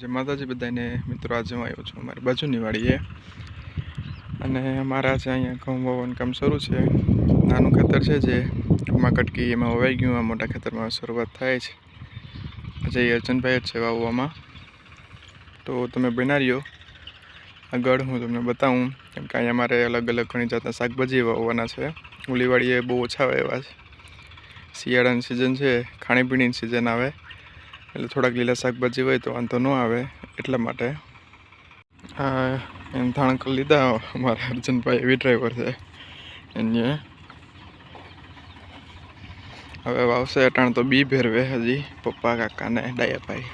જે માતાજી બધાને મિત્રો, આજે હું આવ્યો છું અમારી બાજુની વાડીએ. અને અમારા જે અહીંયા ઘઉં વવન કામ શરૂ છે, નાનું ખેતર છે જે એમાં કટકી એમાં વવાઈ ગયું, આ મોટા ખેતરમાં શરૂઆત થાય છે. જે અર્જનભાઈ જ છે વાવવામાં. તો તમે બનાવ્યો આગળ હું તમને બતાવું, કેમ કે અહીંયા મારે અલગ અલગ ઘણી જાતના શાકભાજી વાવવાના છે. ઉલીવાડીએ બહુ ઓછા વાવ્યા છે. શિયાળાની સિઝન છે, ખાણીપીણીની સિઝન આવે. એટલે થોડાક લીલા શાકભાજી હોય તો વાંધો ન આવે એટલા માટે. આ એને થાણક લીધા મારા અર્જુનભાઈ એવી ડ્રાઈવર છે. એને હવે વાવશે અટાણ તો બી ભેરવે હજી, પપ્પા, કાકાને, ડાયાભાઈ.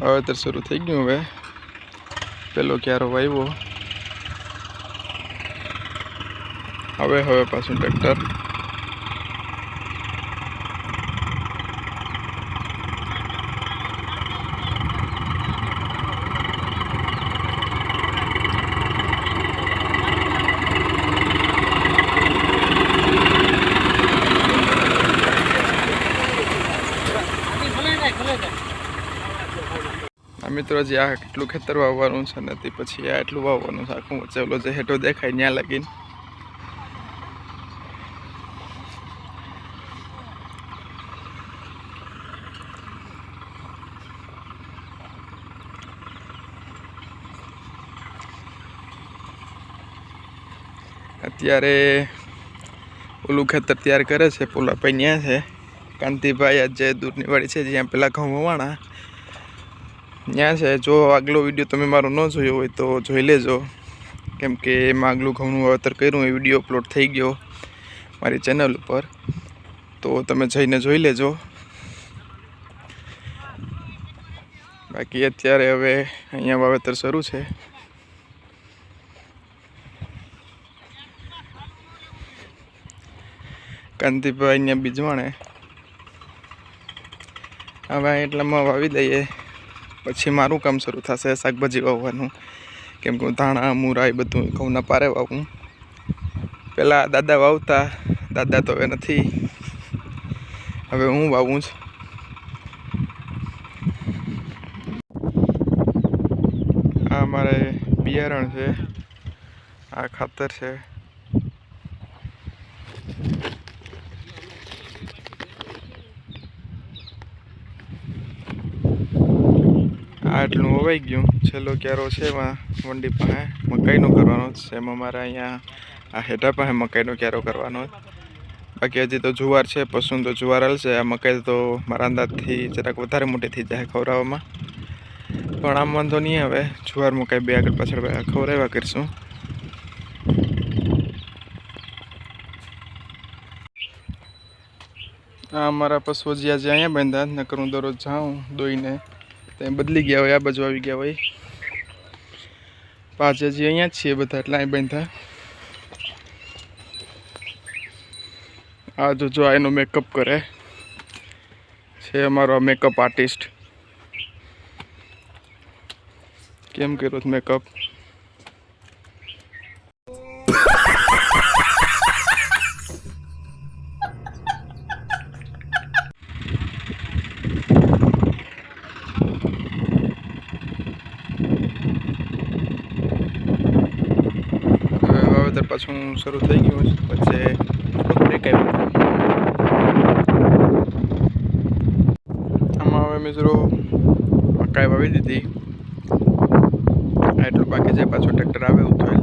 વાવેતર શરૂ થઈ ગયું હવે. પેલો ક્યારો વાવ્યો હવે હવે પાછું ટ્રેક્ટર. મિત્રો જે આ કેટલું ખેતર વાવવાનું છે ને તે પછી આ એટલું વાવવાનું છે. આખું વચ્ચે ઓલો જે હેઠો દેખાય ત્યાં લાગીને. અત્યારે ઓલું ખેતર તૈયાર કરે છે પોલાભાઈ ત્યાં છે. કાંતિભાઈ આજે દૂરની વાડી છે, જ્યાં પેલા ઘઉં વવાણા. ત્યાં છે. જો આગલો વીડિયો તમે મારો ન જોયો હોય તો જોઈ લેજો. કેમ કે એમાં આગલું ઘઉંનું વાવેતર કર્યું, એ વીડિયો અપલોડ થઈ ગયો મારી ચેનલ ઉપર. તો તમે જઈને જોઈ લેજો. બાકી અત્યારે હવે અહીંયા વાવેતર શરૂ છે. કાંતિભાઈ અહીંયા બીજવાણે. હવે એટલામાં વાવી દઈએ. પછી મારું કામ શરૂ થશે શાકભાજી વાવવાનું. કેમ કે હું ધાણા, મૂરા એ બધું ઘઉંના પારે વાવું. પહેલાં દાદા વાવતા, દાદા તો હવે નથી. હવે હું વાવું છું આ મારે બિયારણ છે. આ ખાતર છે. આ એટલું વવાઈ ગયું. છેલ્લો ક્યારો છે એમાં વંડી પાસે. મકાઈનો કરવાનો છે. એમાં મારે અહીંયા, આ હેઠા પાસે મકાઈનો ક્યારો કરવાનો બાકી હજી તો જુવાર છે પશુને તો જુવાર હાલશે આ મકાઈ તો મારા અંદાજથી જરાક વધારે મોટી થઈ જાય ખવડાવવામાં. પણ આમ વાંધો નહીં હવે જુવાર મકાઈ બે આગળ પાછળ ખવડાવ્યા કરીશું. આ અમારા પશુ જે આજે અહીંયા બાંધ્યા નકર હું દરરોજ જાઉં, દોઈને. તે બદલી ગયા હોય, આ બાજુ આવી ગયા હોય. પાંચ હજી અહીંયા જ છીએ બધા, એટલે અહીં બાંધ્યા આ જો જો એનો મેકઅપ કરે. છે અમારો મેકઅપ આર્ટિસ્ટ કેમ કર્યો મેકઅપ હવે વાવેતર પાછું શરૂ થઈ ગયું છે. વચ્ચે બ્રેક આવ્યું આમાં હવે મિત્રો મકાઈ વાવી દીધી. એટલું બાકી છે, પાછું ટ્રેક્ટર આવે ઉઠાવેલ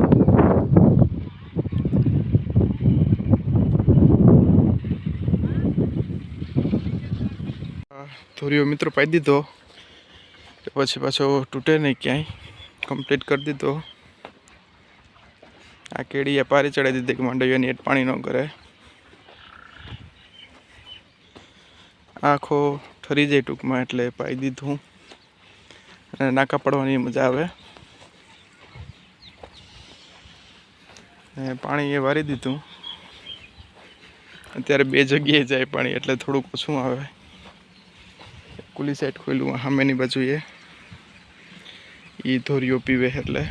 ધોરીઓ મિત્રો પાઈ દીધો. પછી પાછો તૂટે નહીં ક્યાંય. કમ્પ્લીટ કરી દીધો. આ કેડીએ પારી ચડાવી દીધી કે માંડવીઓ નેટ પાણી ન કરે. આખો ઠરી જાય ટૂંકમાં એટલે પાઈ દીધું. અને નાકા પડવાની મજા આવે. પાણી એ વારી દીધું. અત્યારે બે જગ્યાએ જાય પાણી એટલે થોડુંક ઓછું આવે. કુલી સાઈડ ખોલ્યું સામેની બાજુએ. એ ધોરીઓ પીવે એટલે.